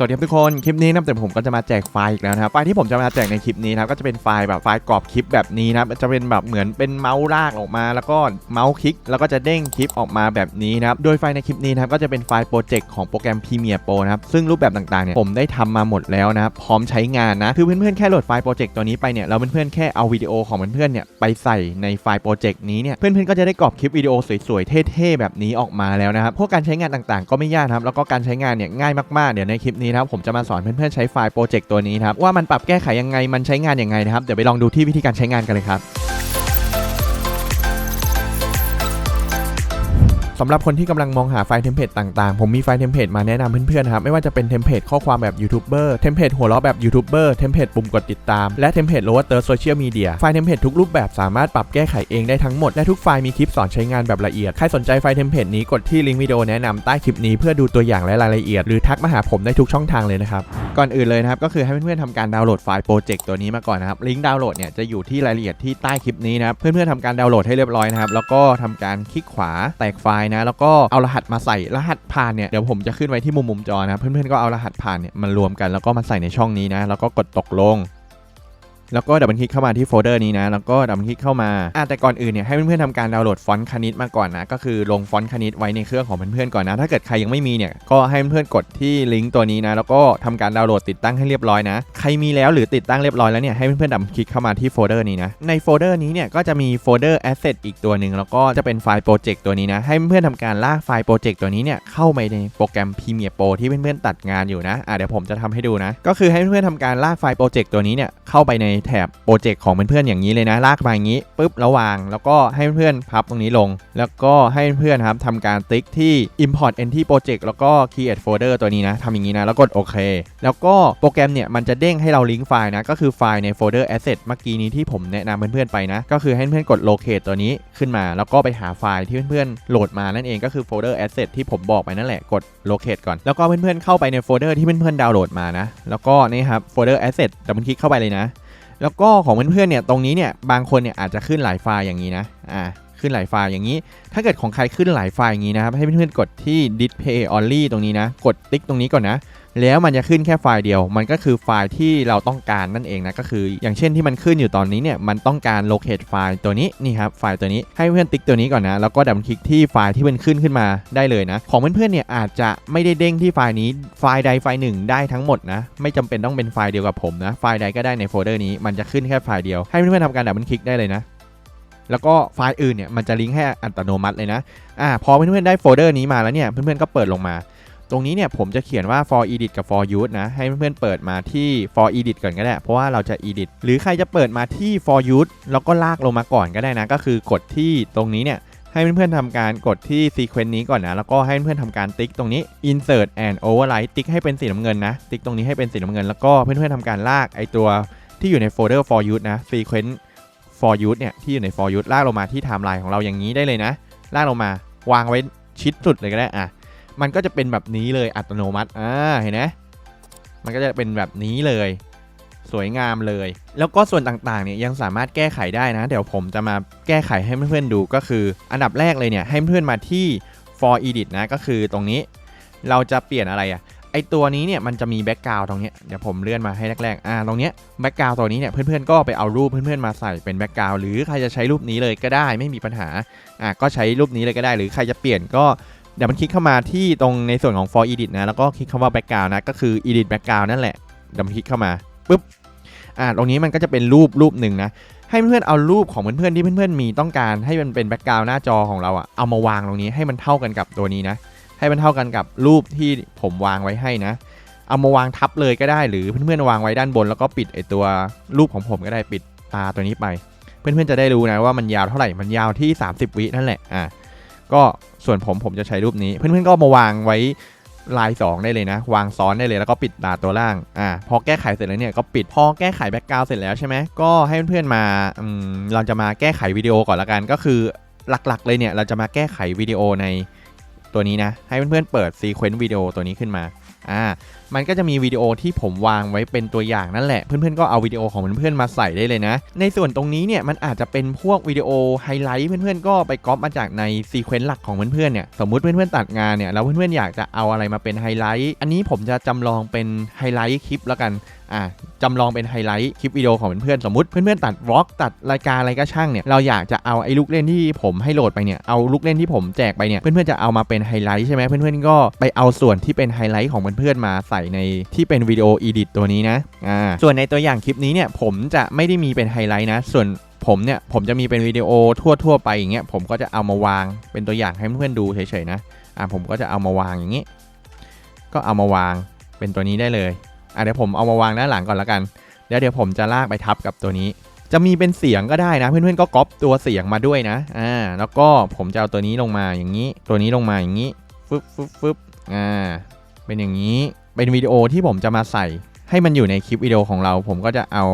สวัสดีครับทุกคน คลิปนี้นะแต่ผมก็จะมาแจกไฟล์อีกแล้วนะครับ ไฟล์ที่ผมจะมาแจกในคลิปนี้นะครับก็จะเป็นไฟล์แบบไฟล์กรอบคลิปแบบนี้นะครับจะเป็นแบบเหมือนเป็นเมาส์ลากออกมา แล้วก็เมาส์คลิก แล้วก็จะเด้งคลิปออกมาแบบนี้นะครับ โดยไฟล์ในคลิปนี้นะครับก็จะเป็นไฟล์โปรเจกต์ของโปรแกรม Premiere Pro นะครับ ซึ่งรูปแบบต่างๆเนี่ยผมได้ทำมาหมดแล้วนะครับ พร้อมใช้งานนะ คือเพื่อนๆแค่โหลดไฟล์โปรเจกต์ตัวนี้ไปเนี่ยแล้วเพื่อนๆแค่เอาวิดีโอของเพื่อนๆเนี่ยไปใส่ในไฟล์โปรเจกต์นี้เนี่ย เพื่อนๆก็จะได้กรอบคลิปวิดีโอสวยๆเท่ๆแบบนี้ออกมาแล้วนะครับ พวกการใช้งานต่างๆ ก็ไม่ยากครับ แล้วก็การใช้งานเนี่ยง่ายมากๆ เดี๋ยวในคลิปนี้นะครับผมจะมาสอนเพื่อนๆใช้ไฟล์โปรเจกต์ตัวนี้ครับว่ามันปรับแก้ไขยังไงมันใช้งานยังไงนะครับเดี๋ยวไปลองดูที่วิธีการใช้งานกันเลยครับ สำหรับคนที่กำลังมองหาไฟล์เทมเพลตต่างๆ ผมมีไฟล์เทมเพลตมาแนะนำเพื่อนๆนะครับ ไม่ว่าจะเป็นเทมเพลตข้อความแบบยูทูบเบอร์เทมเพลตหัวเราะแบบยูทูบเบอร์เทมเพลตปุ่มกดติดตาม และเทมเพลตโลว์เตอร์โซเชียลมีเดียไฟล์เทมเพลตทุกรูปแบบสามารถปรับแก้ไขเองได้ทั้งหมด และทุกไฟล์มีคลิปสอนใช้งานแบบละเอียด ใครสนใจไฟล์เทมเพลตนี้กดที่ลิงก์วิดีโอแนะนำใต้คลิปนี้เพื่อดูตัวอย่างและรายละเอียด หรือทักมาหาผมได้ทุกช่องทางเลยนะครับก่อนอื่นเลยนะครับก็คือให้เพื่อนๆทำการดาวน์โหลดไฟล์โปรเจกต์ตัวนี้มาก่อนนะครับลิงก์ดาวน์โหลดเนี่ยจะอยู่ที่รายละเอียดที่ใต้คลิปนี้นะครับเพื่อนๆทำการดาวน์โหลดให้เรียบร้อยนะครับแล้วก็ทำการคลิกขวาแตกไฟล์นะ แล้วก็เอารหัสมาใส่รหัสผ่านเนี่ยเดี๋ยวผมจะขึ้นไว้ที่มุมมุมจอนะเพื่อนๆก็เอารหัสผ่านเนี่ยมันรวมกันแล้วก็มาใส่ในช่องนี้นะแล้วก็กดตกลง แล้วก็ดับเบิลคลิกเข้ามาที่โฟลเดอร์นี้นะ แล้วก็ดับเบิลคลิกเข้ามาอะแต่ก่อนอื่นเนี่ยให้เพื่อนๆทำการดาวน์โหลดฟอนต์คณิตมาก่อนนะ ก็คือลงฟอนต์คณิตไว้ในเครื่องของเพื่อนๆก่อนนะ ถ้าเกิดใครยังไม่มีเนี่ยก็ให้เพื่อนๆกดที่ลิงก์ตัวนี้นะ แล้วก็ทำการดาวน์โหลดติดตั้งให้เรียบร้อยนะ ใครมีแล้วหรือติดตั้งเรียบร้อยแล้วเนี่ยให้เพื่อนๆดับบิลคลิกเข้ามาที่โฟลเดอร์นี้นะ ในโฟลเดอร์นี้เนี่ยก็จะมีโฟลเดอร์ asset อีกตัวหนึ่งแล้วก็จะเป็นไฟล์โปรเจกต์ตัวนี้นะให้เพื่อนๆทำการลากไฟล์โปรเจกต์ตัวนี้เนี่ยเข้าไปในโปรแกรม Premiere Pro ที่เพื่อนๆตัดงานอยู่นะอะเดี๋ยวผมจะทำให้ดูนะ ก็คือให้เพื่อนๆทำการลากไฟล์โปรเจกต์ตัวนี้เนี่ยเข้าไปในแถบโปรเจกต์ของเพื่อนๆอย่างนี้เลยนะ ลากมาอย่างนี้ปุ๊บแล้ววาง แล้วก็ให้เพื่อนๆพับตรงนี้ลง แล้วก็ให้เพื่อนๆครับทำการติ๊กที่ import entity project แล้วก็ create folder ตัวนี้นะทำอย่างนี้นะ แล้วกดโอเค แล้วก็โปรแกรมเนี่ยมันจะเด้งให้เราลิงก์ไฟล์นะ ก็คือไฟล์ในโฟลเดอร์ asset เมื่อกี้นี้ที่ผมแนะนำเพื่อนๆไปนะ ก็คือให้เพื่อนๆกด locate ตัวนี้ขึ้นมา แล้วก็ไปหาไฟล์ที่เพื่อนๆโหลดมานั่นเองก็คือโฟลเดอร์ asset ที่ผมบอกไปนั่นแหละกด locate ก่อน แล้วก็เพื่อนๆเข้าไปในโฟลเดอร์ที่เพื่อนๆดาวน์โหลดมานะ แล้วก็นี่ครับโฟลเดอร์ asset ดับเบิลคลิกเข้าไปเลยนะ แล้วก็ของเพื่อนๆเนี่ยตรงนี้เนี่ยบางคนเนี่ยอาจจะขึ้นหลายไฟล์อย่างนี้นะอ่าขึ้นหลายไฟล์อย่างนี้ ถ้าเกิดของใครขึ้นหลายไฟล์อย่างนี้นะครับให้เพื่อนๆกดที่ display only ตรงนี้นะ กดติ๊กตรงนี้ก่อนนะ แล้วมันจะขึ้นแค่ไฟล์เดียว มันก็คือไฟล์ที่เราต้องการนั่นเองนะก็คือ อย่างเช่นที่มันขึ้นอยู่ตอนนี้เนี่ยมันต้องการ locate ไฟล์ตัวนี้นี่ครับไฟล์ตัวนี้ให้เพื่อนติ๊กตัวนี้ก่อนนะแล้วก็ดับเบิลคลิกที่ไฟล์ที่มันขึ้นขึ้นมาได้เลยนะ ของเพื่อนๆเนี่ยอาจจะไม่ได้เด้งที่ไฟล์นี้ไฟล์ใดไฟล์หนึ่งได้ทั้งหมดนะไม่จำเป็นต้องเป็นไฟล์เดียวกับผมนะไฟล์ใดก็ได้ในโฟลเดอร์นี้มันจะขึ้นแค่ไฟล์เดียวให้เพื่อนๆทำการดับเบิลคลิกได้เลยนะแล้วก็ไฟล์อื่นเนี่ยมันจะลิงก์ให้อัตโนมัติเลยนะ อ่าพอเพื่อนๆได้โฟลเดอร์นี้มาแล้วเนี่ยเพื่อนๆก็เปิดลงมา ตรงนี้เนี่ยผมจะเขียนว่า for edit กับ for use นะ ให้เพื่อนๆเปิดมาที่ for edit ก่อนก็ได้ เพราะว่าเราจะ edit หรือใครจะเปิดมาที่ for use แล้วก็ลากลงมาก่อนก็ได้นะ ก็คือกดที่ตรงนี้เนี่ยให้เพื่อนๆทำการกดที่ sequence นี้ก่อนนะ แล้วก็ให้เพื่อนๆทำการติ๊กตรงนี้ insert and override ติ๊กให้เป็นสีน้ำเงินนะ ติ๊กตรงนี้ให้เป็นสีน้ำเงิน แล้วก็เพื่อนๆทำการลากไอตัวที่อยู่ในโฟลเดอร์ for use นะ sequence for use เนี่ยที่อยู่ใน for use ลากลงมาที่ไทม์ไลน์ของเราอย่างนี้ได้เลยนะ ลากลงมาวางไว้ชิดสุดเลยก็ได้อะ มันก็จะเป็นแบบนี้เลยอัตโนมัติ อ่า เห็นไหมมันก็จะเป็นแบบนี้เลย สวยงามเลย แล้วก็ส่วนต่างๆเนี่ยยังสามารถแก้ไขได้นะ เดี๋ยวผมจะมาแก้ไขให้เพื่อนๆดูก็คือ อันดับแรกเลยเนี่ยให้เพื่อนมาที่ for edit นะ ก็คือตรงนี้ เราจะเปลี่ยนอะไรอะไอตัวนี้เนี่ยมันจะมีแบ็กกราวตรงนี้เดี๋ยวผมเลื่อนมาให้แรกๆ อ่าตรงเนี้ยแบ็กกราวตัวนี้เนี่ยเพื่อนๆก็ไปเอารูปเพื่อนๆมาใส่เป็นแบ็กกราวหรือใครจะใช้รูปนี้เลยก็ได้ไม่มีปัญหา อะก็ใช้รูปนี้เลยก็ได้ หรือใครจะเปลี่ยนก็เดี๋ยวมันคลิกเข้ามาที่ตรงในส่วนของ for edit นะ แล้วก็คลิกคำว่า background นะ ก็คือ edit background นั่นแหละเดี๋ยวมันคลิกเข้ามาปุ๊บอ่าตรงนี้มันก็จะเป็นรูปรูปหนึ่งนะ ให้เพื่อนๆเอารูปของเพื่อนๆที่เพื่อนๆมีต้องการให้มันเป็น background หน้าจอของเราอะเอามาวางตรงนี้ให้มันเท่ากันกับตัวนี้นะ ให้มันเท่ากันกับรูปที่ผมวางไว้ให้นะ เอามาวางทับเลยก็ได้หรือเพื่อนๆวางไว้ด้านบน แล้วก็ปิดไอตัวรูปของผมก็ได้ปิดตาตัวนี้ไป เพื่อนๆจะได้รู้นะว่ามันยาวเท่าไหร่มันยาวที่ 30 วินั่นแหละอะ ก็ส่วนผมผมจะใช้รูปนี้ เพื่อนๆก็มาวางไว้ลาย2ได้เลยนะ วางซ้อนได้เลยแล้วก็ปิดตาตัวล่างอ่าพอแก้ไขเสร็จแล้วเนี่ยก็ปิดพอแก้ไขแบ็กกราวด์เสร็จแล้วใช่ไหมก็ให้เพื่อนๆมาอืมเราจะมาแก้ไขวิดีโอก่อนละกันก็คือหลักๆเลยเนี่ยเราจะมาแก้ไขวิดีโอในตัวนี้นะให้เพื่อนๆเปิดซีเควนต์วิดีโอตัวนี้ขึ้นมาอ่า มันก็จะมีวิดีโอที่ผมวางไว้เป็นตัวอย่างนั่นแหละ เพื่อนๆก็เอาวิดีโอของเพื่อนๆมาใส่ได้เลยนะ ในส่วนตรงนี้เนี่ยมันอาจจะเป็นพวกวิดีโอไฮไลท์เพื่อนๆก็ไปก๊อปมาจากในซีเควนต์หลักของเพื่อนๆเนี่ยสมมุติเพื่อนๆตัดงานเนี่ยแล้วเพื่อนๆอยากจะเอาอะไรมาเป็นไฮไลท์อันนี้ผมจะจำลองเป็นไฮไลท์คลิปแล้วกันอ่าจำลองเป็นไฮไลท์คลิปวิดีโอของเพื่อนๆสมมติเพื่อนๆตัดวอล์กตัดรายการอะไรก็ช่างเนี่ยเราอยากจะเอาไอ้ลูกเล่นที่ผมให้โหลดไปเนี่ยเอาลูกเล่นที่ผมแจกไปเนี่ยเพื่อนๆจะเอามาเป็นไฮไลท์ใช่ไหมเพื่อนๆก็ไปเอาส่วนที่เป็นไฮไลท์ของเพื่อนๆมาใส่ในที่เป็นวิดีโออีดิตตัวนี้นะอ่าส่วนในตัวอย่างคลิปนี้เนี่ยผมจะไม่ได้มีเป็นไฮไลท์นะ ส่วนผมเนี่ยผมจะมีเป็นวิดีโอทั่ว ๆ ไปอย่างเงี้ยผมก็จะเอามาวางเป็นตัวอย่างให้เพื่อนๆดูเฉยๆนะอ่าผมก็จะเอามาวางอย่างงี้ ก็เอามาวางเป็นตัวนี้ได้เลยอะเดี๋ยวผมเอามาวางด้านหลังก่อนละกันแล้วเดี๋ยวผมจะลากไปทับกับตัวนี้ จะมีเป็นเสียงก็ได้นะ เพื่อนๆก็ก๊อปตัวเสียงมาด้วยนะอ่าแล้วก็ผมจะเอาตัวนี้ลงมาอย่างนี้ ตัวนี้ลงมาอย่างนี้ฟึบฟึบฟึบอ่าเป็นอย่างนี้ เป็นวิดีโอที่ผมจะมาใส่ ให้มันอยู่ในคลิปวิดีโอของเรา ผมก็จะเอา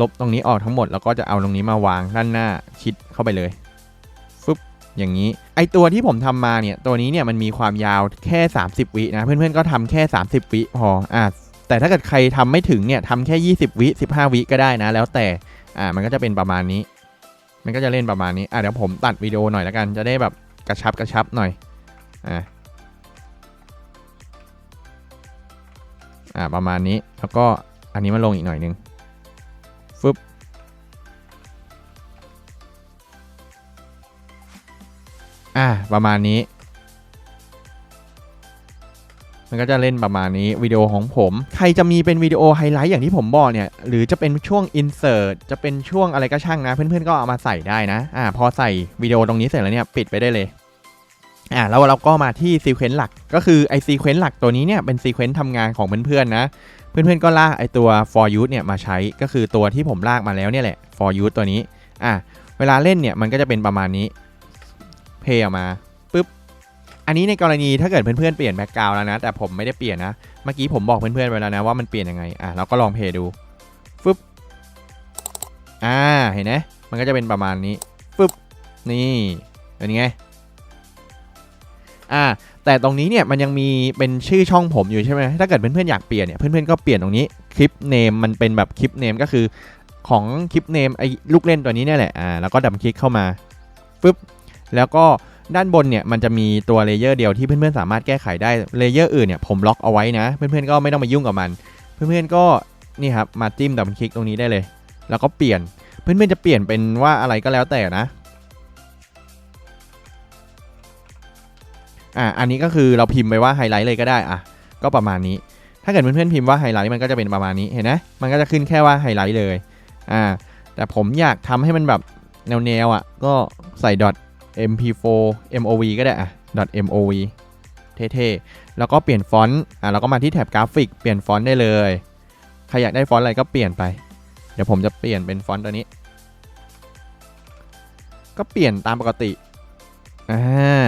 ลบตรงนี้ออกทั้งหมด แล้วก็จะเอาตรงนี้มาวางด้านหน้าชิดเข้าไปเลยฟึบอย่างนี้ ไอตัวที่ผมทำมาเนี่ย ตัวนี้เนี่ยมันมีความยาวแค่ 30 วินะ เพื่อนๆก็ทำแค่ 30 วิพออ่าแต่ถ้าเกิดใครทำไม่ถึงเนี่ยทำแค่ 20 วิ 15 วิก็ได้นะ แล้วแต่อ่ามันก็จะเป็นประมาณนี้ มันก็จะเล่นประมาณนี้อ่าเดี๋ยวผมตัดวิดีโอหน่อยแล้วกันจะได้แบบกระชับกระชับหน่อยอ่า อ่าประมาณนี้แล้วก็อันนี้มาลงอีกหน่อยนึงฟึบอ่าประมาณนี้ มันก็จะเล่นประมาณนี้วิดีโอของผม ใครจะมีเป็นวิดีโอไฮไลท์อย่างที่ผมบอกเนี่ย หรือจะเป็นช่วง insert จะเป็นช่วงอะไรก็ช่างนะ เพื่อนๆก็เอามาใส่ได้นะอ่าพอใส่วิดีโอตรงนี้เสร็จแล้วเนี่ย ปิดไปได้เลย อ่าแล้วเราก็มาที่ซีเควนต์หลักก็คือไอซีเควนต์หลักตัวนี้เนี่ยเป็นซีเควนต์ทำงานของเพื่อนๆนะ เพื่อนๆก็ลากไอตัว for use เนี่ยมาใช้ก็คือตัวที่ผมลากมาแล้วเนี่ยแหละ for use ตัวนี้อ่าเวลาเล่นเนี่ยมันก็จะเป็นประมาณนี้เพย์ออกมาปุ๊บอันนี้ในกรณีถ้าเกิดเพื่อนๆเปลี่ยนแบ็กกราวแล้วนะ แต่ผมไม่ได้เปลี่ยนนะ เมื่อกี้ผมบอกเพื่อนๆไปแล้วนะว่ามันเปลี่ยนยังไงอะเราก็ลองเพย์ดูฟึบอ่าเห็นไหมมันก็จะเป็นประมาณนี้ฟึบนี่เป็นไง อ่าแต่ตรงนี้เนี่ยมันยังมีเป็นชื่อช่องผมอยู่ใช่ไหมถ้าเกิดเพื่อนๆอยากเปลี่ยนเนี่ยเพื่อนๆก็เปลี่ยนตรงนี้คลิปเนมมันเป็นแบบคลิปเนมก็คือของคลิปเนมไอ้ลูกเล่นตัวนี้เนี่ยแหละอ่าแล้วก็ดับคลิกเข้ามาฟึบแล้วก็ด้านบนเนี่ยมันจะมีตัวเลเยอร์เดียวที่เพื่อนๆสามารถแก้ไขได้เลเยอร์อื่นเนี่ยผมล็อกเอาไว้นะเพื่อนๆก็ไม่ต้องมายุ่งกับมัน เพื่อนๆก็นี่ครับมาจิ้มดับคลิกตรงนี้ได้เลย แล้วก็เปลี่ยนเพื่อนๆจะเปลี่ยนเป็นว่าอะไรก็แล้วแต่นะ อะอันนี้ก็คือเราพิมพ์ไปว่าไฮไลท์เลยก็ได้อะก็ประมาณนี้ ถ้าเกิดเพื่อนๆพิมพ์ว่าไฮไลท์มันก็จะเป็นประมาณนี้เห็นไหมมันก็จะขึ้นแค่ว่าไฮไลท์เลยอ่าแต่ผมอยากทำให้มันแบบแนวๆอะก็ใส่ mp4 mov ก็ได้อะ .mov เท่ๆ แล้วก็เปลี่ยนฟอนต์ อะเราก็มาที่แท็บกราฟิก เปลี่ยนฟอนต์ได้เลย ใครอยากได้ฟอนต์อะไรก็เปลี่ยนไป เดี๋ยวผมจะเปลี่ยนเป็นฟอนต์ตัวนี้ ก็เปลี่ยนตามปกติ อ่า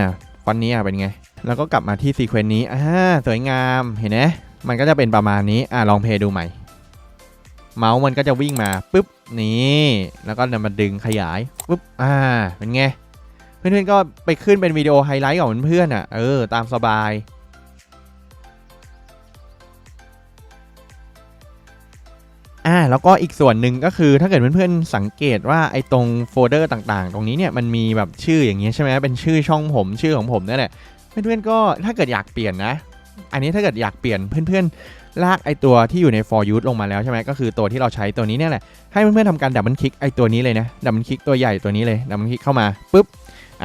อนนี้อะเป็นไง แล้วก็กลับมาที่ซีเควนต์นี้อ่าสวยงามเห็นไหมมันก็จะเป็นประมาณนี้อ่าลองเพย์ดูใหม่ เมาส์มันก็จะวิ่งมาปุ๊บนี่แล้วก็นำมาดึงขยายปุ๊บอ่าเป็นไงเพื่อนๆก็ไปขึ้นเป็นวิดีโอไฮไลท์ของเพื่อนๆอะเออตามสบาย อ่าแล้วก็อีกส่วนหนึ่งก็คือถ้าเกิดเพื่อนๆสังเกตว่าไอ้ตรงโฟลเดอร์ต่างๆ ตรงนี้เนี่ยมันมีแบบชื่ออย่างเงี้ยใช่ไหมเป็นชื่อช่องผมชื่อของผมนั่นแหละเพื่อนๆก็ถ้าเกิดอยากเปลี่ยนนะ อันนี้ถ้าเกิดอยากเปลี่ยนเพื่อนๆลากไอตัวที่อยู่ใน for use ลงมาแล้วใช่ไหมก็คือตัวที่เราใช้ตัวนี้เนี่ยแหละให้เพื่อนๆทำการดับเบิลคลิกไอตัวนี้เลยนะดับเบิลคลิกตัวใหญ่ตัวนี้เลยดับเบิลคลิกเข้ามาปุ๊บ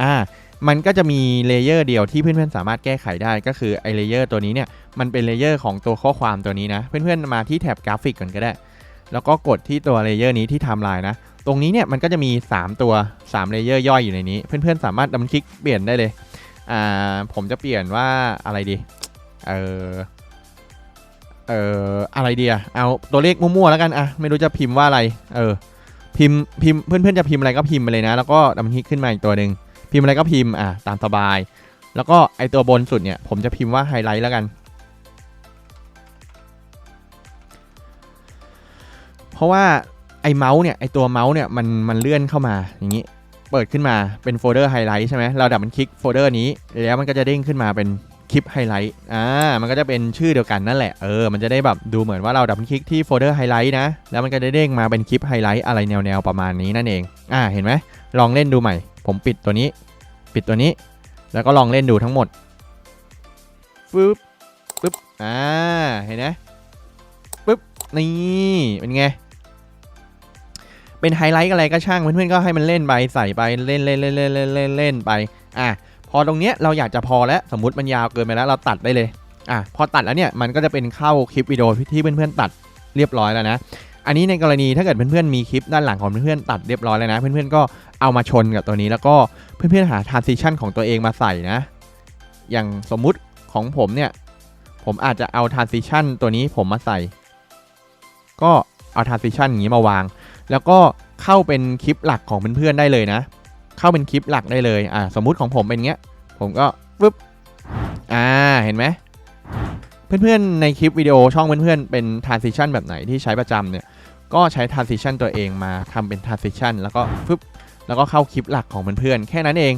อ่ามันก็จะมีเลเยอร์เดียวที่เพื่อนๆสามารถแก้ไขได้ก็คือไอเลเยอร์ตัวนี้เนี่ยมันเป็นเลเยอร์ของตัวข้อความตัวนี้นะ เพื่อนๆมาที่แท็บกราฟิกก่อนก็ได้ แล้วก็กดที่ตัวเลเยอร์นี้ที่ไทม์ไลน์นะ ตรงนี้เนี่ยมันก็จะมี 3 ตัว3เลเยอร์ย่อยอยู่ในนี้ เพื่อนๆ สามารถดับคลิกเปลี่ยนได้เลย อ่า ผมจะเปลี่ยนว่าอะไรดี เออเอ่ออะไรเดีอะเอาตัวเลขมั่วๆแล้วกันอะไม่รู้จะพิมพ์ว่าอะไร เออ พิมพ์พิมพ์เพื่อนๆจะพิมพ์อะไรก็พิมพ์ไปเลยนะ แล้วก็ดับคลิกขึ้นมาอีกตัวหนึ่งพิมพ์อะไรก็พิมพ์อะตามสบาย แล้วก็ไอตัวบนสุดเนี่ยผมจะพิมพ์ว่าไฮไลท์แล้วกัน เพราะว่าไอเมาส์เนี่ยไอตัวเมาส์เนี่ยมันมันเลื่อนเข้ามาอย่างนี้ เปิดขึ้นมาเป็นโฟลเดอร์ไฮไลท์ใช่ไหมเราดับมันคลิกโฟลเดอร์นี้ แล้วมันก็จะเด้งขึ้นมาเป็นคลิปไฮไลท์อ่ามันก็จะเป็นชื่อเดียวกันนั่นแหละเออมันจะได้แบบดูเหมือนว่าเราดับคลิกที่โฟลเดอร์ไฮไลท์นะ แล้วมันก็จะเด้งมาเป็นคลิปไฮไลท์อะไรแนวๆประมาณนี้นั่นเองอ่าเห็นไหมลองเล่นดูใหม่ ผมปิดตัวนี้ ปิดตัวนี้ แล้วก็ลองเล่นดูทั้งหมดฟึบปึ๊บอ่าเห็นไหมปึ๊บนี่เป็นไง เป็นไฮไลท์อะไรก็ช่างเพื่อนๆก็ให้มันเล่นไปใส่ไปเล่นเล่นเล่นเล่นเล่นเล่นเล่นไปอะพอตรงเนี้ยเราอยากจะพอแล้วสมมติมันยาวเกินไปแล้วเราตัดได้เลยอะพอตัดแล้วเนี่ยมันก็จะเป็นเข้าคลิปวิดีโอที่เพื่อนๆตัดเรียบร้อยแล้วนะอันนี้ในกรณีถ้าเกิดเพื่อนๆมีคลิปด้านหลังของเพื่อนๆตัดเรียบร้อยแล้วนะ เพื่อนๆก็เอามาชนกับตัวนี้แล้วก็เพื่อนๆหา transition ของตัวเองมาใส่นะ อย่างสมมุติของผมเนี่ยผมอาจจะเอา transition ตัวนี้ผมมาใส่ ก็เอา transition อย่างนี้มาวาง แล้วก็เข้าเป็นคลิปหลักของเพื่อนๆได้เลยนะ เข้าเป็นคลิปหลักได้เลยอ่าสมมุติของผมเป็นเงี้ย ผมก็ปึ๊บอ่าเห็นไหมเพื่อนๆในคลิปวิดีโอช่องเพื่อนๆเป็น transition แบบไหนที่ใช้ประจำเนี่ยก็ใช้ transition ตัวเองมาทำเป็น transition แล้วก็ปึ๊บแล้วก็เข้าคลิปหลักของเพื่อนๆแค่นั้นเอง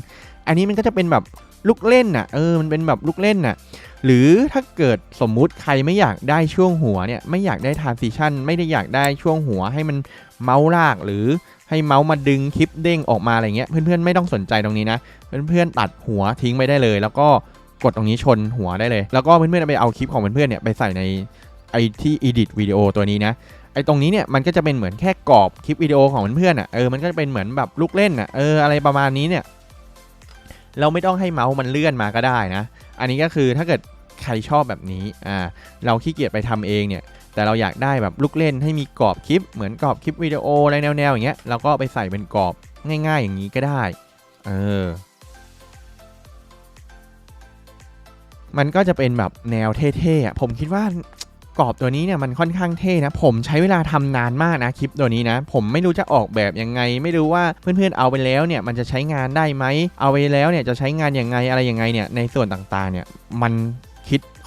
อันนี้มันก็จะเป็นแบบลูกเล่นน่ะเออมันเป็นแบบลูกเล่นน่ะหรือถ้าเกิดสมมุติใครไม่อยากได้ช่วงหัวเนี่ยไม่อยากได้ transition ไม่ได้อยากได้ช่วงหัวให้มัน เมาส์ลากหรือให้เมาส์มาดึงคลิปเด้งออกมาอะไรเงี้ย เพื่อนๆไม่ต้องสนใจตรงนี้นะ เพื่อนๆตัดหัวทิ้งไปได้เลย แล้วก็กดตรงนี้ชนหัวได้เลย แล้วก็เพื่อนๆไปเอาคลิปของเพื่อนๆเนี่ยไปใส่ในไอที่ edit วิดีโอตัวนี้นะไอตรงนี้เนี่ยมันก็จะเป็นเหมือนแค่กรอบคลิปวิดีโอของเพื่อนๆอะเออมันก็จะเป็นเหมือนแบบลูกเล่นอะเอออะไรประมาณนี้เนี่ยเราไม่ต้องให้เมาส์มันเลื่อนมาก็ได้นะ อันนี้ก็คือถ้าเกิดใครชอบแบบนี้อ่าเราขี้เกียจไปทำเองเนี่ย แต่เราอยากได้แบบลูกเล่นให้มีกรอบคลิป เหมือนกรอบคลิปวิดีโออะไรแนวๆอย่างเงี้ยเราก็ไปใส่เป็นกรอบง่าย ๆ อย่างนี้ก็ได้เออมันก็จะเป็นแบบแนวเท่ๆอะผมคิดว่ากรอบตัวนี้เนี่ยมันค่อนข้างเท่นะ ผมใช้เวลาทำนานมากนะคลิปตัวนี้นะ ผมไม่รู้จะออกแบบยังไง ไม่รู้ว่าเพื่อนๆเอาไปแล้วเนี่ยมันจะใช้งานได้ไหมเอาไปแล้วเนี่ยจะใช้งานยังไงอะไรยังไงเนี่ยในส่วนต่างๆเนี่ยมัน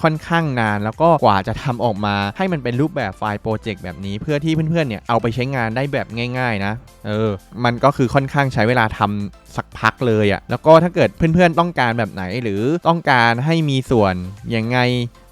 ค่อนข้างนาน แล้วก็กว่าจะทำออกมาให้มันเป็นรูปแบบไฟล์โปรเจกต์แบบนี้ เพื่อที่เพื่อนๆเนี่ยเอาไปใช้งานได้แบบง่าย ๆ นะเออมันก็คือค่อนข้างใช้เวลาทำสักพักเลยอะ่ะแล้วก็ถ้าเกิดเพื่อนๆต้องการแบบไหนหรือต้องการให้มีส่วนยังไง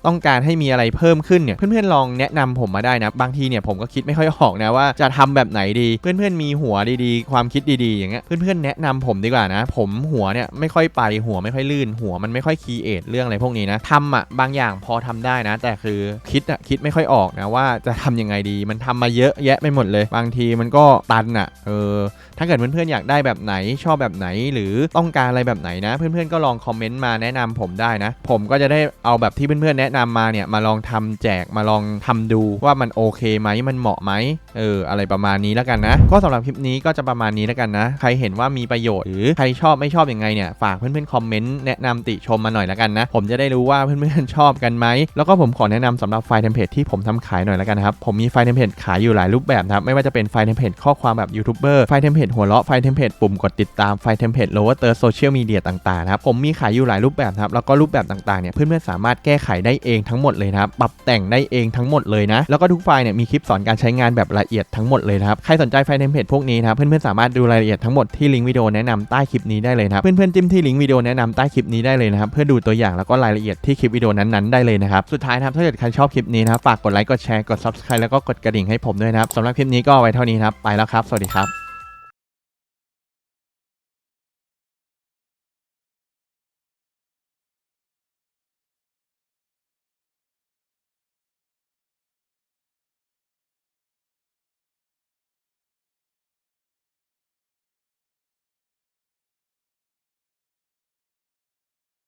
ต้องการให้มีอะไรเพิ่มขึ้นเนี่ยเพื่อนๆลองแนะนำผมมาได้นะบางทีเนี่ยผมก็คิดไม่ค่อยออกนะว่าจะทำแบบไหนดีเพื่อนๆมีหัวดีๆ ความคิดดีๆอย่างเงี้ยเพื่อนๆแนะนำผมดีกว่านะ ผมหัวเนี่ยไม่ค่อยไปหัวไม่ค่อยลื่น หัวมันไม่ค่อยคีเอทเรื่องอะไรพวกนี้นะทำอะบางอย่างพอทำได้นะ แต่คือคิดอะคิดไม่ค่อยออกนะว่าจะทำยังไงดี มันทำมาเยอะแยะไปหมดเลย บางทีมันก็ตันอะเออถ้าเกิดเพื่อนๆอยากได้แบบไหนชอบแบบไหนหรือต้องการอะไรแบบไหนนะ เพื่อนๆก็ลองคอมเมนต์มาแนะนำผมได้นะ ผมก็จะได้เอาแบบที่เพื่อนๆแนะนะนำมาเนี่ยมาลองทำแจกมาลองทำดูว่ามันโอเคไหมมันเหมาะไหมเอออะไรประมาณนี้แล้วกันนะ ก็สำหรับคลิปนี้ก็จะประมาณนี้แล้วกันนะ ใครเห็นว่ามีประโยชน์หรือใครชอบไม่ชอบยังไงเนี่ยฝากเพื่อนๆคอมเมนต์แนะนำติชมมาหน่อยแล้วกันนะ ผมจะได้รู้ว่าเพื่อนๆชอบกันไหมแล้วก็ผมขอแนะนำสำหรับไฟล์เทมเพลตที่ผมทำขายหน่อยแล้วกันนะครับผมมีไฟล์เทมเพลตขายอยู่หลายรูปแบบครับไม่ว่าจะเป็นไฟล์เทมเพลตข้อความแบบยูทูบเบอร์ไฟล์เทมเพลตหัวเราะไฟล์เทมเพลตปุ่มกดติดตามไฟล์เทมเพลตโลว์เตอร์โซเชียลมีเดียต่างๆนะครับผมมีขายอยู่หลายรูปแบบครับแล้วก็รูปแบบต่างๆเนี่ยเพื่อนๆสามารถแก้ไขได้เองทั้งหมดเลยนะครับปรับแต่งได้เองทั้งหมดเลยนะ แล้วก็ทุกไฟล์เนี่ยมีคลิปสอนการใช้งานแบบละเอียดทั้งหมดเลยนะครับใครสนใจไฟล์เทมเพลตพวกนี้นะครับเพื่อนๆสามารถดูรายละเอียดทั้งหมดที่ลิงก์วิดีโอแนะนำใต้คลิปนี้ได้เลยนะครับเพื่อนๆจิ้มที่ลิงก์วิดีโอแนะนำใต้คลิปนี้ได้เลยนะครับเพื่อดูตัวอย่างแล้วก็รายละเอียดที่คลิปวิดีโอนั้นๆได้เลยนะครับสุดท้ายนะครับถ้าเกิดใครชอบคลิปนี้นะครับฝากกดไลค์กดแชร์กด subscribe แล้วก็กดกระดิ่งให้ผมด้วยนะครับสำหรับคลิปนี้ก็ไว้เท่านี้นะครับไปแล้วครับ สวัสดีครับ